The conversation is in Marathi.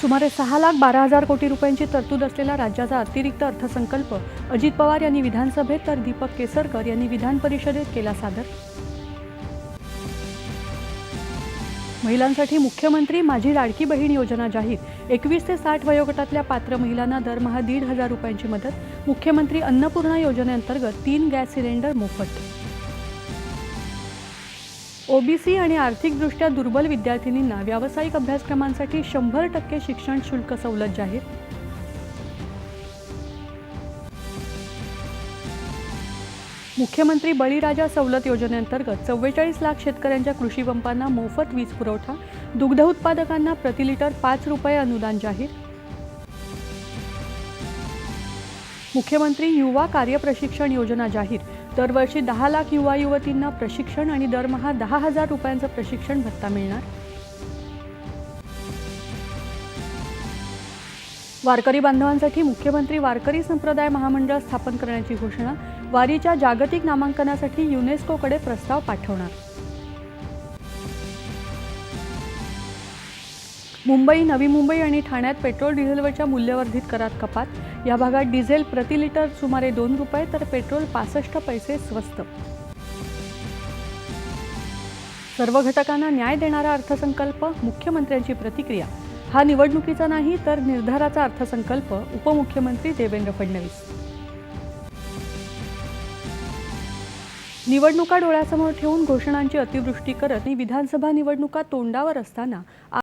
सुमारे सहा लाख बारा हजार कोटी रुपयांची तरतूद असलेला राज्याचा अतिरिक्त अर्थसंकल्प अजित पवार यांनी विधानसभेत तर दीपक केसरकर यांनी विधान परिषदेत केला सादर. महिलांसाठी मुख्यमंत्री माझी लाडकी बहीण योजना जाहीर. एकवीस ते साठ वयोगटातल्या पात्र महिलांना दरमहा दीड हजार रुपयांची मदत. मुख्यमंत्री अन्नपूर्णा योजनेअंतर्गत तीन गॅस सिलेंडर मोफत. ओबीसी आणि आर्थिकदृष्ट्या दुर्बल विद्यार्थिनींना व्यावसायिक अभ्यासक्रमांसाठी शंभर टक्के शिक्षण शुल्क सवलत जाहीर. मुख्यमंत्री बळीराजा सवलत योजनेअंतर्गत चव्वेचाळीस लाख शेतकऱ्यांच्या कृषी पंपांना मोफत वीज पुरवठा दुग्ध उत्पादकांना प्रति लिटर पाच रुपये अनुदान जाहीर. मुख्यमंत्री युवा कार्यप्रशिक्षण योजना जाहीर. दरवर्षी दहा लाख युवा युवतींना प्रशिक्षण आणि दरमहा दहा हजार रुपयांचं प्रशिक्षण भत्ता मिळणार. वारकरी बांधवांसाठी मुख्यमंत्री वारकरी संप्रदाय महामंडळ स्थापन करण्याची घोषणा वारीच्या जागतिक नामांकनासाठी युनेस्कोकडे प्रस्ताव पाठवणार. मुंबई नवी मुंबई आणि ठाण्यात पेट्रोल डिझेलवरच्या मूल्यवर्धित करात कपात. या भागात डिझेल प्रति लिटर सुमारे दोन रुपये तर पेट्रोल पासष्ट पैसे स्वस्त. सर्व घटकांना न्याय देणारा अर्थसंकल्प मुख्यमंत्र्यांची प्रतिक्रिया. हा निवडणुकीचा नाही तर निर्धाराचा अर्थसंकल्प उपमुख्यमंत्री देवेंद्र फडणवीस. निवडणुका डोळ्यासमोर ठेवून घोषणांची अतिवृष्टी करत विधानसभा निवडणुका तोंडावर असताना